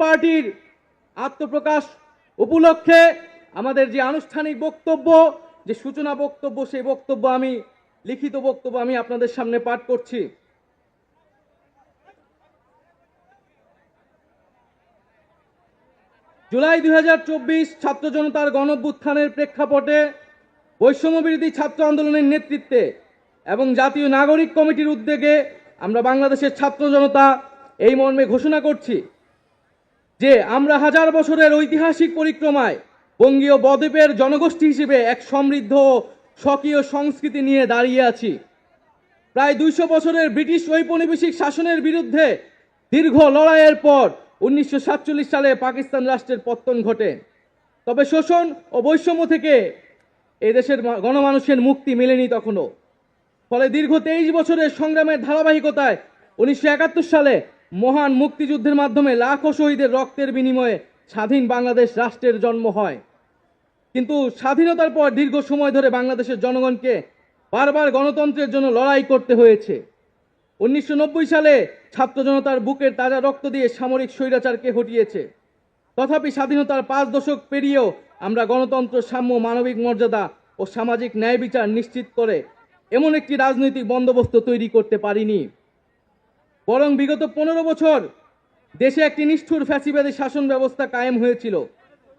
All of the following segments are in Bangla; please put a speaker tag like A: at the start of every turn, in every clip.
A: পার্টির আত্মপ্রকাশ উপলক্ষে আমাদের যে আনুষ্ঠানিক বক্তব্য, যে সূচনা বক্তব্য, সেই বক্তব্য আমি, লিখিত বক্তব্য আমি আপনাদের সামনে পাঠ করছি। জুলাই দুই হাজার চব্বিশ ছাত্র জনতার গণভ্যুত্থানের প্রেক্ষাপটে বৈষম্যবিরোধী ছাত্র আন্দোলনের নেতৃত্বে এবং জাতীয় নাগরিক কমিটির উদ্যোগে আমরা বাংলাদেশের ছাত্র জনতা এই মর্মে ঘোষণা করছি। যে আমরা হাজার বছরের ঐতিহাসিক পরিক্রমায় বঙ্গীয় বদ্বীপের জনগোষ্ঠী হিসেবে এক সমৃদ্ধ স্বকীয় সংস্কৃতি নিয়ে দাঁড়িয়ে আছি। প্রায় দুইশো বছরের ব্রিটিশ ঔপনিবেশিক শাসনের বিরুদ্ধে দীর্ঘ লড়াইয়ের পর উনিশশো সাতচল্লিশ সালে পাকিস্তান রাষ্ট্রের পত্তন ঘটে। তবে শোষণ ও বৈষম্য থেকে এই দেশের গণমানুষের মুক্তি মেলেনি তখনও। ফলে দীর্ঘ তেইশ বছরের সংগ্রামের ধারাবাহিকতায় উনিশশো একাত্তর সালে মহান মুক্তিযুদ্ধের মাধ্যমে লাখো শহীদের রক্তের বিনিময়ে স্বাধীন বাংলাদেশ রাষ্ট্রের জন্ম হয়। কিন্তু স্বাধীনতার পর দীর্ঘ সময় ধরে বাংলাদেশের জনগণকে বারবার গণতন্ত্রের জন্য লড়াই করতে হয়েছে। উনিশশো নব্বই সালে ছাত্র জনতার বুকের তাজা রক্ত দিয়ে সামরিক স্বৈরাচারকে হটিয়েছে। তথাপি স্বাধীনতার পাঁচ দশক পেরিয়েও আমরা গণতন্ত্র, সাম্য, মানবিক মর্যাদা ও সামাজিক ন্যায় বিচার নিশ্চিত করে এমন একটি রাজনৈতিক বন্দোবস্ত তৈরি করতে পারিনি। বরং বিগত পনেরো বছর দেশে একটি নিষ্ঠুর ফ্যাসিবাদী শাসন ব্যবস্থা কায়েম হয়েছিল,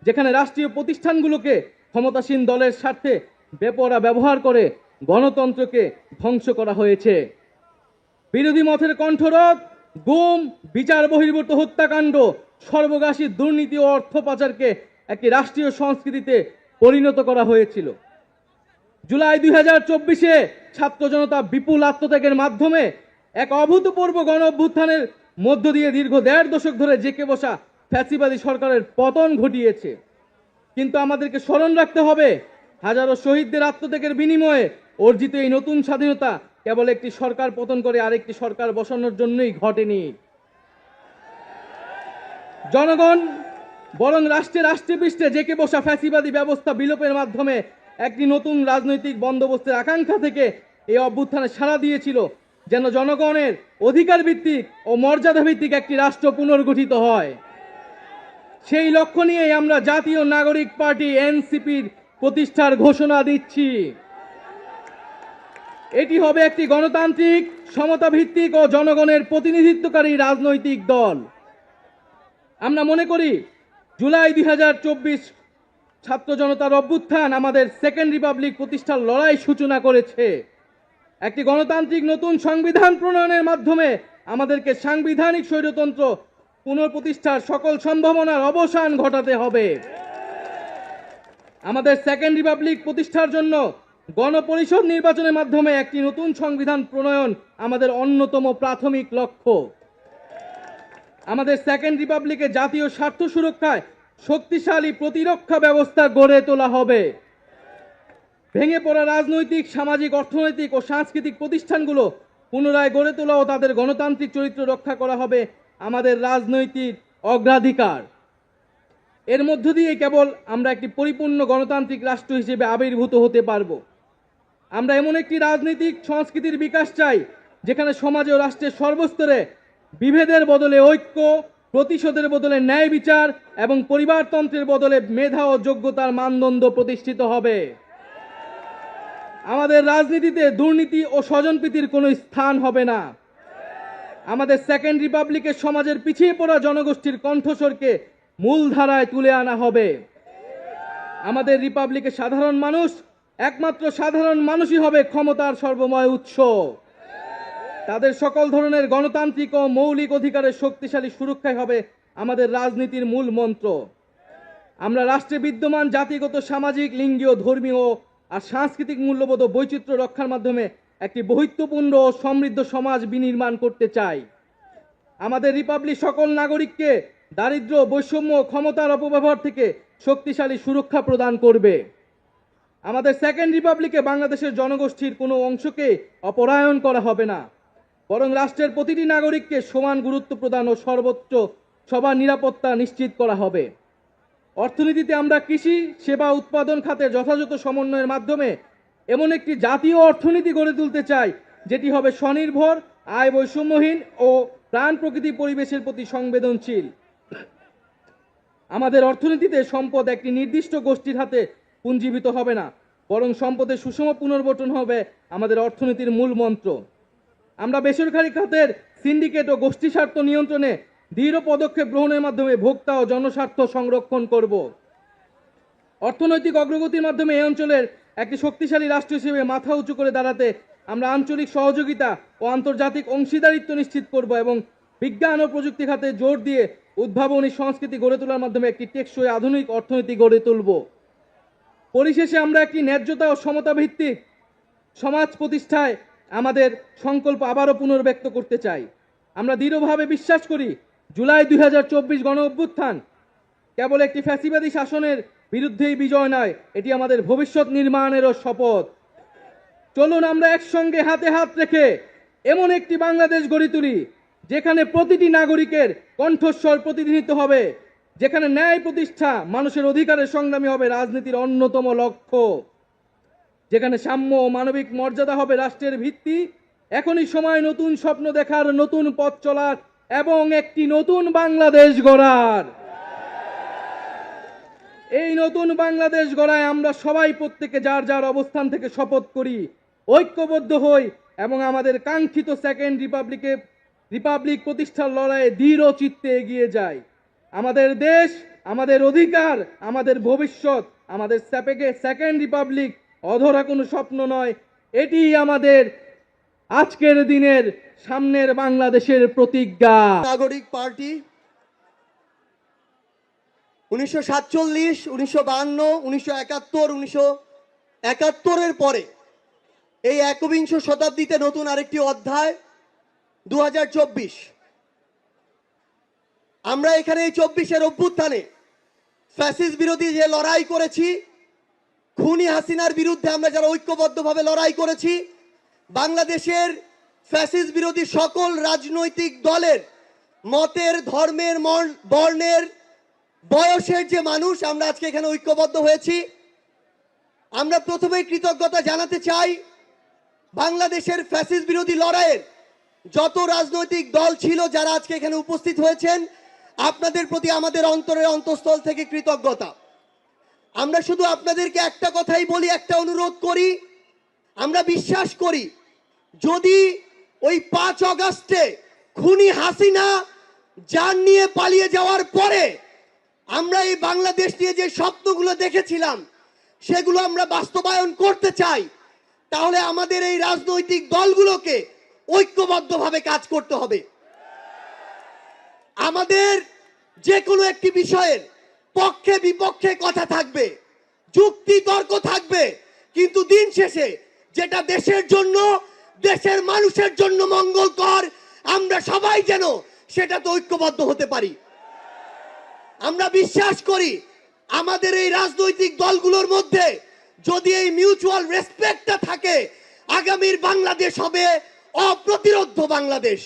A: যেখানে রাষ্ট্রীয় প্রতিষ্ঠানগুলোকে ক্ষমতাসীন দলের স্বার্থে বেপরা ব্যবহার করে গণতন্ত্রকে ধ্বংস করা হয়েছে। বিরোধী মতের কণ্ঠরোধ, গুম, বিচার বহির্ভূত হত্যাকাণ্ড সর্বগাসী দুর্নীতি ও অর্থ পাচারকে একটি রাষ্ট্রীয় সংস্কৃতিতে পরিণত করা হয়েছিল। জুলাই দুই হাজার চব্বিশে ছাত্র জনতা বিপুল আত্মত্যাগের মাধ্যমে এক অভূতপূর্ব গণ অভ্যুত্থানের মধ্য দিয়ে দীর্ঘ দেড় দশক ধরে জেকে বসা ফ্যাসিবাদী সরকারের পতন ঘটিয়েছে। কিন্তু আমাদেরকে স্মরণ রাখতে হবে, হাজারো শহীদদের আত্মত্যাগের বিনিময়ে অর্জিত এই নতুন স্বাধীনতা কেবল একটি সরকার পতন করে আরেকটি সরকার বসানোর জন্যই ঘটেনি। জনগণ, বরং রাষ্ট্রে রাষ্ট্রে পৃষ্ঠে জেকে বসা ফ্যাসিবাদী ব্যবস্থা বিলোপের মাধ্যমে একটি নতুন রাজনৈতিক বন্দোবস্তের আকাঙ্ক্ষা থেকে এই অভ্যুত্থানে সাড়া দিয়েছিল যেন জনগণের অধিকার ভিত্তিক ও মর্যাদা ভিত্তিক একটি রাষ্ট্র পুনর্গঠিত হয়। সেই লক্ষ্য নিয়েই আমরা জাতীয় নাগরিক পার্টি এনসিপির প্রতিষ্ঠার ঘোষণা দিচ্ছি। এটি হবে একটি গণতান্ত্রিক সমতা ভিত্তিক ও জনগণের প্রতিনিধিত্বকারী রাজনৈতিক দল। আমরা মনে করি, জুলাই দুই হাজার চব্বিশ ছাত্র জনতার অভ্যুত্থান আমাদের সেকেন্ড রিপাবলিক প্রতিষ্ঠার লড়াই সূচনা করেছে। একটি গণতান্ত্রিক নতুন সংবিধান প্রণয়নের মাধ্যমে আমাদেরকে সাংবিধানিক স্বৈরতন্ত্র পুনঃপ্রতিষ্ঠার সকল সম্ভাবনার অবসান ঘটাতে হবে। আমাদের সেকেন্ড রিপাবলিক প্রতিষ্ঠার জন্য গণপরিষদ নির্বাচনের মাধ্যমে একটি নতুন সংবিধান প্রণয়ন আমাদের অন্যতম প্রাথমিক লক্ষ্য। আমাদের সেকেন্ড রিপাবলিকে জাতীয় স্বার্থ সুরক্ষায় শক্তিশালী প্রতিরক্ষা ব্যবস্থা গড়ে তোলা হবে। ভেঙে পড়া রাজনৈতিক, সামাজিক, অর্থনৈতিক ও সাংস্কৃতিক প্রতিষ্ঠানগুলো পুনরায় গড়ে তোলা ও তাদের গণতান্ত্রিক চরিত্র রক্ষা করা হবে আমাদের রাজনৈতিক অগ্রাধিকার। এর মধ্য দিয়ে কেবল আমরা একটি পরিপূর্ণ গণতান্ত্রিক রাষ্ট্র হিসেবে আবির্ভূত হতে পারব। আমরা এমন একটি রাজনৈতিক সংস্কৃতির বিকাশ চাই, যেখানে সমাজ ও রাষ্ট্রের সর্বস্তরে বিভেদের বদলে ঐক্য, প্রতিশোধের বদলে ন্যায় বিচার এবং পরিবারতন্ত্রের বদলে মেধা ও যোগ্যতার মানদণ্ড প্রতিষ্ঠিত হবে। আমাদের রাজনীতিতে দুর্নীতি ও স্বজনপ্রীতির কোনো স্থান হবে না। আমাদের সেকেন্ড রিপাবলিকের সমাজের পিছিয়ে পড়া জনগোষ্ঠীর কণ্ঠস্বরকে মূলধারায় তুলে আনা হবে। আমাদের রিপাবলিকের সাধারণ মানুষ একমাত্র সাধারণ মানুষই হবে ক্ষমতার সর্বময় উৎস। তাদের সকল ধরনের গণতান্ত্রিক ও মৌলিক অধিকারের শক্তিশালী সুরক্ষাই হবে আমাদের রাজনীতির মূল মন্ত্র। আমরা রাষ্ট্রে বিদ্যমান জাতিগত সামাজিক, লিঙ্গীয়, ধর্মীয় আর সাংস্কৃতিক মূল্যবোধ ও বৈচিত্র্য রক্ষার মাধ্যমে একটি বহিত্বপূর্ণ ও সমৃদ্ধ সমাজ বিনির্মাণ করতে চাই। আমাদের রিপাবলিক সকল নাগরিককে দারিদ্র্য, বৈষম্য ক্ষমতার অপব্যবহার থেকে শক্তিশালী সুরক্ষা প্রদান করবে। আমাদের সেকেন্ড রিপাবলিকে বাংলাদেশের জনগোষ্ঠীর কোনো অংশকে অপরায়ণ করা হবে না। বরং রাষ্ট্রের প্রতিটি নাগরিককে সমান গুরুত্ব প্রদান ও সর্বোচ্চ সবার নিরাপত্তা নিশ্চিত করা হবে। অর্থনীতিতে আমরা কৃষি, সেবা, উৎপাদন খাতে যথাযথ সমন্বয়ের মাধ্যমে এমন একটি জাতীয় অর্থনীতি গড়ে তুলতে চাই, যেটি হবে স্বনির্ভর, আয় বৈষম্যহীন ও প্রাণ প্রকৃতি পরিবেশের প্রতি সংবেদনশীল। আমাদের অর্থনীতিতে সম্পদ একটি নির্দিষ্ট গোষ্ঠীর হাতে পুঞ্জীবিত হবে না, বরং সম্পদের সুষম পুনর্বটন হবে আমাদের অর্থনীতির মূল মন্ত্র। আমরা বেসরকারি খাতের সিন্ডিকেট ও গোষ্ঠী স্বার্থ নিয়ন্ত্রণে দৃঢ় পদক্ষেপ গ্রহণের মাধ্যমে ভোক্তা ও জনস্বার্থ সংরক্ষণ করব। অর্থনৈতিক অগ্রগতির মাধ্যমে এই অঞ্চলের একটি শক্তিশালী রাষ্ট্র হিসেবে মাথা উঁচু করে দাঁড়াতে আমরা আঞ্চলিক সহযোগিতা ও আন্তর্জাতিক অংশীদারিত্ব নিশ্চিত করব এবং বিজ্ঞান ও প্রযুক্তি খাতে জোর দিয়ে উদ্ভাবনী সংস্কৃতি গড়ে তোলার মাধ্যমে একটি টেকসই আধুনিক অর্থনীতি গড়ে তুলব। পরিশেষে আমরা একটি ন্যায্যতা ও সমতা ভিত্তিক সমাজ প্রতিষ্ঠায় আমাদের সংকল্প আবারও পুনর্ব্যক্ত করতে চাই। আমরা দৃঢ়ভাবে বিশ্বাস করি জুলাই দুই হাজার চব্বিশ গণ অভ্যুত্থান কেবল একটি ফ্যাসিবাদী শাসনের বিরুদ্ধেই বিজয় নয়, এটি আমাদের ভবিষ্যৎ নির্মাণেরও শপথ। চলুন আমরা একসঙ্গে হাতে হাত রেখে এমন একটি বাংলাদেশ গড়ে তুলি, যেখানে প্রতিটি নাগরিকের কণ্ঠস্বর প্রতিনিধিত্ব হবে, যেখানে ন্যায় প্রতিষ্ঠা মানুষের অধিকারের সংগ্রামী হবে রাজনীতির অন্যতম লক্ষ্য, যেখানে সাম্য ও মানবিক মর্যাদা হবে রাষ্ট্রের ভিত্তি। এখনই সময় নতুন স্বপ্ন দেখার নতুন পথ চলার এবং একটি নতুন বাংলাদেশ গড়ার। এই নতুন বাংলাদেশ গড়ায় আমরা সবাই প্রত্যেকে যার যার অবস্থান থেকে শপথ করি, ঐক্যবদ্ধ হই এবং আমাদের কাঙ্ক্ষিত সেকেন্ড রিপাবলিকে রিপাবলিক প্রতিষ্ঠার লড়াইয়ে দৃঢ় চিত্তে এগিয়ে যাই। আমাদের দেশ, আমাদের অধিকার, আমাদের ভবিষ্যৎ, আমাদের স্যাপেকে সেকেন্ড রিপাবলিক অধরা কোনো স্বপ্ন নয়। এটি আমাদের আজকের দিনের সামনের বাংলাদেশের প্রতিজ্ঞা।
B: নাগরিক পার্টি উনিশশো সাতচল্লিশ, উনিশশো বাহান্ন, উনিশশো একাত্তর, উনিশশো একাত্তরের পরে এই একবিংশ শতাব্দীতে নতুন আরেকটি অধ্যায় দু হাজার চব্বিশ। আমরা এখানে এই চব্বিশের অভ্যুত্থানে ফ্যাসিস বিরোধী যে লড়াই করেছি, খুনি হাসিনার বিরুদ্ধে আমরা যারা ঐক্যবদ্ধভাবে লড়াই করেছি বাংলাদেশের ফ্যাসিস বিরোধী সকল রাজনৈতিক দলের মতের, ধর্মের মর- বর্ণের বয়সের যে মানুষ, আমরা আজকে এখানে ঐক্যবদ্ধ হয়েছি। আমরা প্রথমেই কৃতজ্ঞতা জানাতে চাই, বাংলাদেশের ফ্যাসিস বিরোধী লড়াইয়ের যত রাজনৈতিক দল ছিল যারা আজকে এখানে উপস্থিত হয়েছেন, আপনাদের প্রতি আমাদের অন্তরের অন্তঃস্থল থেকে কৃতজ্ঞতা। আমরা শুধু আপনাদেরকে একটা কথাই বলি, একটা অনুরোধ করি, আমরা বিশ্বাস করি যদি ওই পাঁচ অগাস্টে খুনি হাসিনা যান নিয়ে পালিয়ে যাওয়ার পরে আমরা এই বাংলাদেশ নিয়ে যে স্বপ্নগুলো দেখেছিলাম, সেগুলো আমরা বাস্তবায়ন করতে চাই, তাহলে আমাদের এই রাজনৈতিক দলগুলোকে ঐক্যবদ্ধভাবে কাজ করতে হবে। আমাদের যে কোনো একটি বিষয়ের পক্ষে বিপক্ষে কথা থাকবে, যুক্তি তর্ক থাকবে, কিন্তু দিন শেষে যেটা দেশের জন্য দেশের মানুষের জন্য মঙ্গলকর। আমরা সবাই যেন সেটাতে ঐক্যবদ্ধ হতে পারি। আমরা বিশ্বাস করি আমাদের এই রাজনৈতিক দলগুলোর মধ্যে যদি এই মিউচুয়াল রেসপেক্টটা থাকে, আগামীর বাংলাদেশ হবে অপ্রতিরোধ বাংলাদেশ।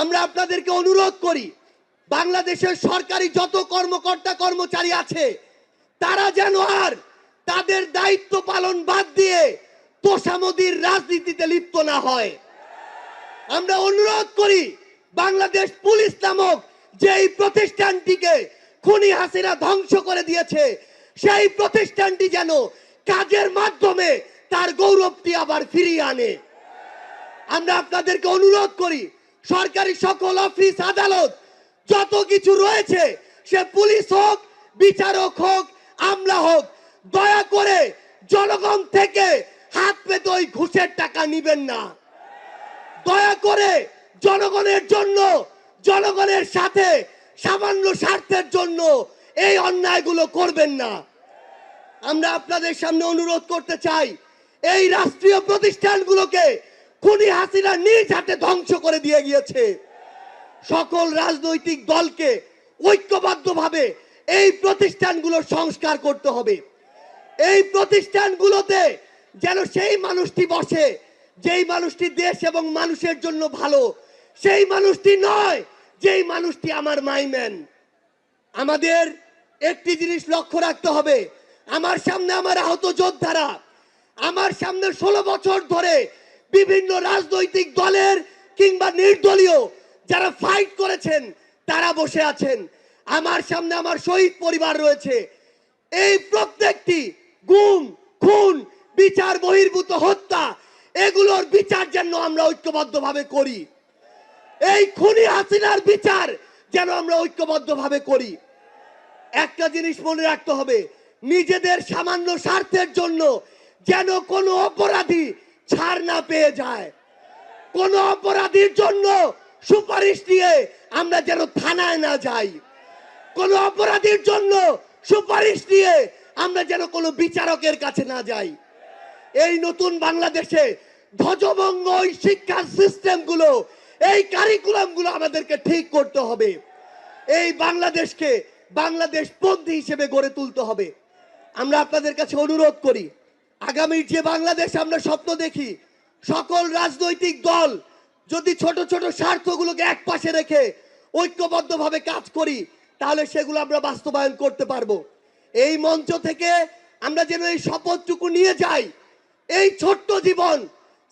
B: আমরা আপনাদেরকে অনুরোধ করি, বাংলাদেশের সরকারি যত কর্মকর্তা কর্মচারী আছে, তারা যেন আর তাদের দায়িত্ব পালন বাদ দিয়ে তোষামদির রাজনীতিতে লিপ্ত না হয়। আমরা অনুরোধ করি, বাংলাদেশ পুলিশ নামক যেই প্রতিষ্ঠানটিকে খুনি হাসিনা ধ্বংস করে দিয়েছে, সেই প্রতিষ্ঠানটি যেন কাজের মাধ্যমে তার গৌরবটি আবার ফিরিয়ে আনে। আমরা আপনাদেরকে অনুরোধ করি, সরকারি সকল অফিস আদালত যত কিছু রয়েছে, সে পুলিশ হোক, বিচারক হোক, আমলা হোক, দয়া করে জনগণ থেকে হাত পেতে ওই ঘুষের টাকা নিবেন না। দয়া করে জনগণের জন্য, জনগণের সাথে সামান্য স্বার্থের জন্য এই অন্যায়গুলো করবেন না। আমরা আপনাদের সামনে অনুরোধ করতে চাই, এই রাষ্ট্রীয় প্রতিষ্ঠানগুলোকে খুনি হাসিনা নিজ হাতে ধ্বংস করে দিয়ে গিয়েছে। সকল রাজনৈতিক দলকে ঐক্যবদ্ধভাবে এই প্রতিষ্ঠানগুলোর সংস্কার করতে হবে। এই প্রতিষ্ঠানগুলোতে যেন সেই মানুষটি বসে, যেই মানুষটি দেশ এবং মানুষের জন্য ভালো, সেই মানুষটি নয়, যেই মানুষটি আমার মাইম্যান। আমাদের একটি জিনিস লক্ষ্য রাখতে হবে, আমার সামনে আমার আহত যোদ্ধারা, আমার সামনে ষোলো বছর ধরে বিভিন্ন রাজনৈতিক দলের কিংবা নির্দলীয় যারা ফাইট করেছেন, তারা বসে আছেন। আমার সামনে আমার শহীদ পরিবার রয়েছে। এই প্রত্যেকটি গুম, খুন বিচার বহির্ভূত হত্যা, এগুলোর বিচার যেন আমরা ঐক্যবদ্ধভাবে করি। এই খুনি হাসিনার বিচার যেন আমরা ঐক্যবদ্ধভাবে করি। একটা জিনিস মনে রাখতে হবে, নিজেদের সামান্য স্বার্থের জন্য যেন কোনো অপরাধী ছাড় না পেয়ে যায়। কোন অপরাধীর জন্য সুপারিশ নিয়ে আমরা যেন থানায় না যাই। কোন অপরাধীর জন্য সুপারিশ নিয়ে আমরা যেন কোনো বিচারকের কাছে না যাই। এই নতুন বাংলাদেশে ধ্বজভঙ্গ ওই শিক্ষার সিস্টেমগুলো, এই কারিকুলামগুলো আমাদেরকে ঠিক করতে হবে। এই বাংলাদেশকে বাংলাদেশ পন্থী হিসেবে গড়ে তুলতে হবে। আমরা আপনাদের কাছে অনুরোধ করি আগামীর যে বাংলাদেশ আমরা স্বপ্ন দেখি, সকল রাজনৈতিক দল যদি ছোট ছোট স্বার্থগুলোকে এক পাশে রেখে ঐক্যবদ্ধভাবে কাজ করি, তাহলে সেগুলো আমরা বাস্তবায়ন করতে পারব। এই মঞ্চ থেকে আমরা যেন এই শপথটুকু নিয়ে যাই এই ছোট্ট জীবন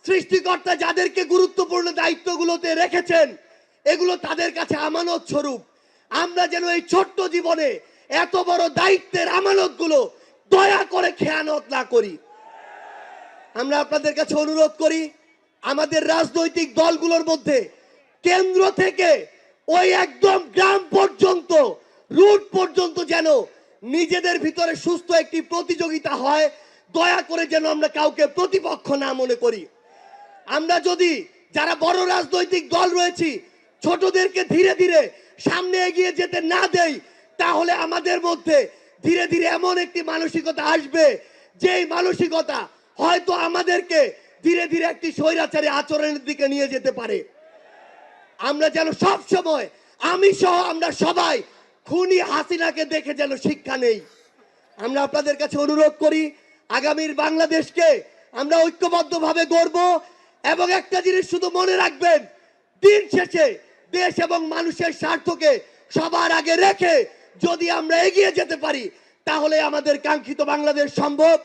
B: সৃষ্টিকর্তা যাদেরকে গুরুত্বপূর্ণ দায়িত্বগুলোতে রেখেছেন, এগুলো তাদের কাছে আমানত স্বরূপ। আমরা যেন এই ছোট্ট জীবনে এত বড় দায়িত্বের আমানতগুলো দয়া করে খেয়ানত না করি। আমরা আপনাদের কাছে অনুরোধ করি, আমাদের রাজনৈতিক দলগুলোর মধ্যে কেন্দ্র থেকে ওই একদম গ্রাম পর্যন্ত, রুট পর্যন্ত যেন নিজেদের ভিতরে সুস্থ একটি প্রতিযোগিতা হয় দয়া করে যেন আমরা কাউকে প্রতিপক্ষ না মনে করি। আমরা যদি যারা বড় রাজনৈতিক দল রয়েছি, ছোটদেরকে ধীরে ধীরে সামনে এগিয়ে যেতে না দেই, তাহলে আমাদের মধ্যে ধীরে ধীরে এমন একটি মানসিকতা আসবে, যেই মানসিকতা হয়তো আমাদেরকে ধীরে ধীরে একটি স্বৈরাচারী আচরণের দিকে নিয়ে যেতে পারে। আমরা যেন সব সময় আমি সহ আমরা সবাই খুনি হাসিনাকে দেখে যেন শিক্ষা নেই। আমরা আপনাদের কাছে অনুরোধ করি আগামীর বাংলাদেশকে আমরা ঐক্যবদ্ধভাবে গড়ব এবং একটা জিনিস শুধু মনে রাখবেন, দিন শেষে দেশ এবং মানুষের স্বার্থকে সবার আগে রেখে যদি আমরা এগিয়ে যেতে পারি, তাহলে আমাদের কাঙ্ক্ষিত বাংলাদেশ সম্ভব।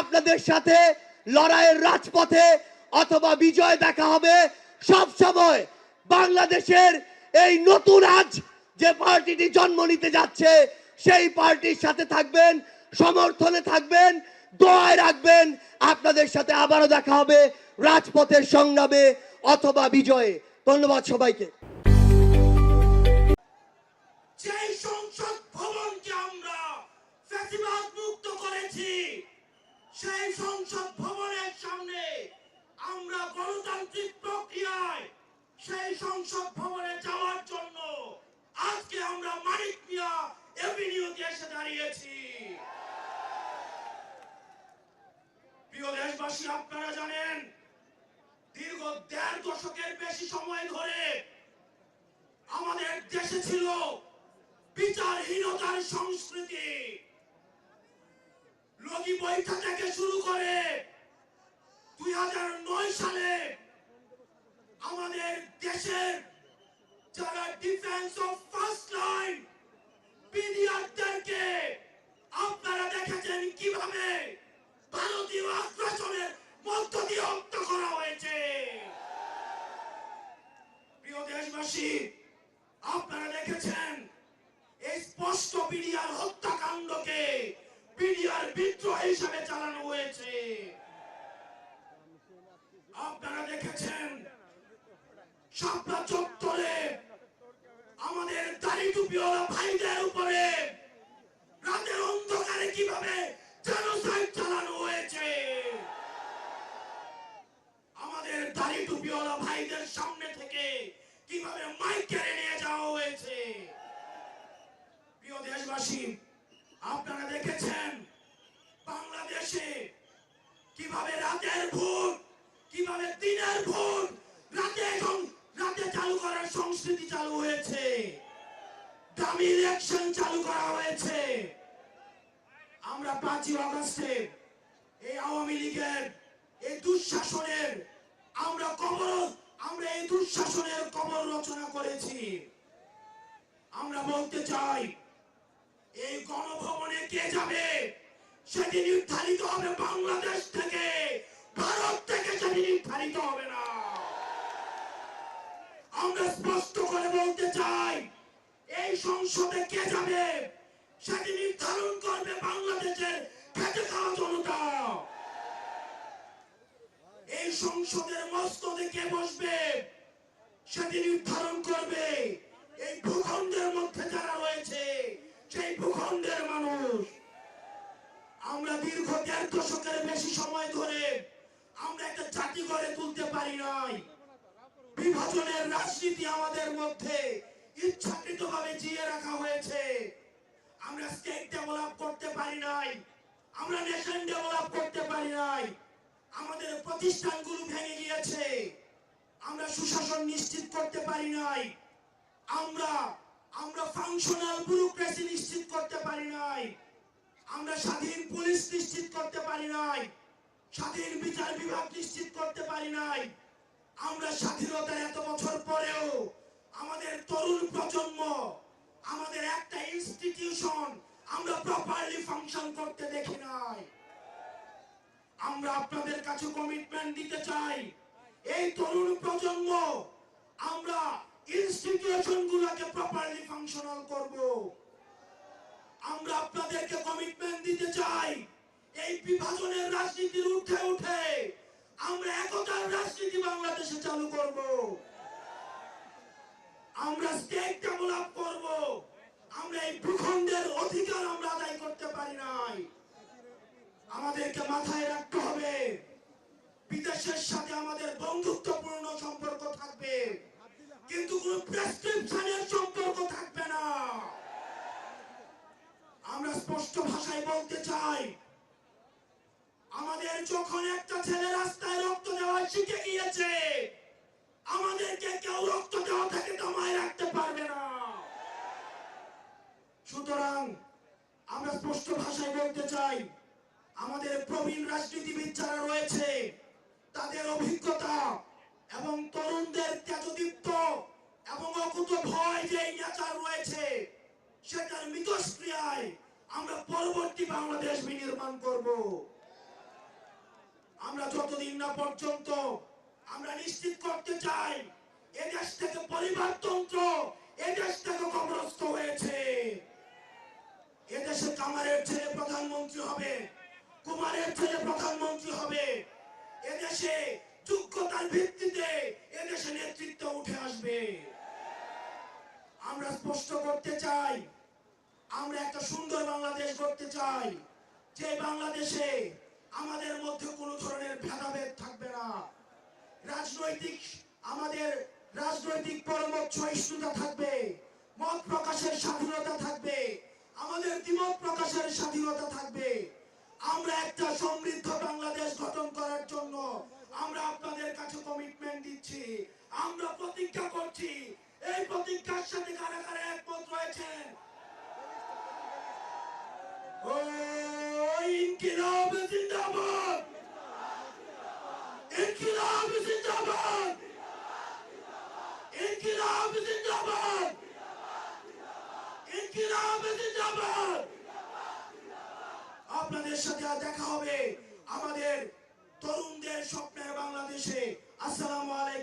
B: আপনাদের সাথে লড়াইয়ের রাজপথে অথবা বিজয় দেখা হবে সব সময়। বাংলাদেশের এই নতুন আজ যে পার্টিটি জন্ম নিতে যাচ্ছে, সেই পার্টির সাথে থাকবেন, সমর্থনে থাকবেন দোয়ায় রাখবেন। আপনাদের সাথে আবারও দেখা হবে রাজপথের সংগ্রামে অথবা বিজয়ে। ধন্যবাদ সবাইকে।
C: সেই সংসদ ভবনের সামনে আমরা গণতান্ত্রিক প্রক্রিয়ায় সেই সংসদ ভবনে যাওয়ার জন্য আজকে আমরা মানিক মিয়া এভিনিউতে এসে দাঁড়িয়েছি। প্রিয় দেশবাসী, আপনারা জানেন, দীর্ঘ দেড় দশকের বেশি সময় ধরে আমাদের দেশে ছিল বিচারহীনতার সংস্কৃতি। লগি বৈঠা থেকে শুরু করে দুই হাজার নয় সালে আমাদের দেশের যারা ডিফেন্স অফ ফার্স্ট লাইন পিডিআরদেরকে আপনারা দেখেছেন কীভাবে ভারতীয় আগ্রাসনের মধ্য দিয়ে হত্যা করা হয়েছে। প্রিয় দেশবাসী, আপনারা দেখেছেন এই স্পষ্ট বিডিআর হত্যাকাণ্ডকে বিডিআর বিদ্রোহ হিসাবে চালানো হয়েছে। আপনারা দেখেছেন শাপলা চত্বরে আমাদের দাড়ি টুপিওয়ালা ভাইদের উপরে কীভাবে নিয়ে যাওয়া হয়েছে প্রিয় দেশবাসী আপনারা দেখেছেন বাংলাদেশে কীভাবে রাতের ভোট কীভাবে দিনের ভোট রাতে এখন রাতে চালু করার সংস্কৃতি চালু হয়েছে দামি ইলেকশন চালু করা হয়েছে আমরা পাঁচই আগস্টে এই আওয়ামী লীগের এই দুঃশাসনের আমরা কবর আমরা এই দুঃশাসনের কবর রচনা করেছি। আমরা বলতে চাই, এই গণভবনে কে যাবে? সেটি নির্ধারিত হবে বাংলাদেশ থেকে। ভারত থেকে সেটি নির্ধারিত হবে না। আমরা স্পষ্ট করে বলতে চাই, এই সংসদে কে যাবে? সেটি নির্ধারণ করবে বাংলাদেশের খেটে খাওয়া জনতা। এই সংসদের মস্তদে কে বসবে, সেটি নির্ধারণ করবে। এই ভূখণ্ডের মধ্যে যারা রয়েছে, সেই ভূখণ্ডের মানুষ। আমরা দীর্ঘ দেড় দশকের বেশি সময় ধরে আমরা একটা জাতি গড়ে তুলতে পারি নাই। বিভাজনের রাজনীতি আমাদের মধ্যে ইচ্ছাকৃতভাবে জিয়ে রাখা হয়েছে। আমরা স্টেট ডেভেলপ করতে পারি নাই, আমরা নেশন ডেভেলপ করতে পারি নাই। আমাদের প্রতিষ্ঠানগুলো ভেঙে গিয়েছে। আমরা সুশাসন নিশ্চিত করতে পারি নাই। আমরা আমরা ফাংশনাল ব্যুরোক্রেসি নিশ্চিত করতে পারি নাই। আমরা স্বাধীন পুলিশ নিশ্চিত করতে পারি নাই। স্বাধীন বিচার বিভাগ নিশ্চিত করতে পারি নাই। আমরা স্বাধীনতার এত বছর পরেও আমাদের তরুণ প্রজন্ম, আমাদের একটা ইনস্টিটিউশন আমরা প্রপারলি ফাংশন করতে দেখি নাই। আমরা আপনাদের কাছে কমিটমেন্ট দিতে চাই। এই তরুণ প্রজন্ম, আমরা ইনস্টিটিউশন গুলোকে প্রপারলি ফাংশনাল করব। আমরা আপনাদেরকে কমিটমেন্ট দিতে চাই। এই বিভাজনের রাজনীতির উঠে উঠে আমরা একতার রাজনীতি বাংলাদেশে চালু করব। আমরা স্টেট ডেভেলপ করব। আমরা এই ভূখণ্ডের অধিকার আমরা আদায় করতে পারি নাই। আমাদেরকে মাথায় রাখতে হবে। বিদেশের সাথে আমাদের বন্ধুত্বপূর্ণ সম্পর্ক থাকবে। কিন্তু কোন প্রেসক্রিপশনের সম্পর্ক থাকবে না। আমরা স্পষ্ট ভাষায় বলতে চাই, আমাদের যখন একটা ছেলে রাস্তায় রক্ত দেওয়া শিখে গিয়েছে, আমাদেরকে কেউ রক্ত দেওয়া থেকে দমায় রাখতে পারবে না। সুতরাং আমরা স্পষ্ট ভাষায় বলতে চাই প্রবীণ রাজনীতিবিদ যারা রয়েছে, তাদের অভিজ্ঞতা এবং তরুণদের তেজদীপ্ত এবং অকুত ভয় যে নেচার রয়েছে, সেটার মিতস্ক্রিয়ায় আমরা পরবর্তী বাংলাদেশ বিনির্মাণ করব। আমরা যতদিন না পর্যন্ত আমরা নিশ্চিত করতে চাই এদেশ থেকে পরিবারতন্ত্র এদেশ থেকে কবরস্থ হয়েছে। এদেশে কামারের ছেলে প্রধানমন্ত্রী হবে কুমারের ছেলে প্রধানমন্ত্রী হবে। এদেশে যোগ্যতার ভিত্তিতে এদেশে নেতৃত্ব উঠে আসবে। আমরা স্পষ্ট করতে চাই, আমরা একটা সুন্দর বাংলাদেশ করতে চাই, যে বাংলাদেশে আমাদের মধ্যে কোনো ধরনের ভেদাভেদ থাকবে না। রাজনৈতিক, আমাদের রাজনৈতিক পরমত সহিষ্ণুতা থাকবে, মত প্রকাশের স্বাধীনতা থাকবে, আমাদের দ্বিমত প্রকাশের স্বাধীনতা থাকবে। আমরা একটা সমৃদ্ধ বাংলাদেশ গঠন করার জন্য আমরা আপনাদের কাছে কমিটমেন্ট দিচ্ছি। আমরা প্রতিজ্ঞা করছি। এই প্রতিজ্ঞার সাথে কারা কারা একমত রয়েছেন? জিন্দাবাদ! জিন্দাবাদ! জিন্দাবাদ! জিন্দাবাদ! আপনাদের সাথে দেখা হবে আমাদের তরুণদের স্বপ্নে বাংলাদেশে। আসসালামু আলাইকুম।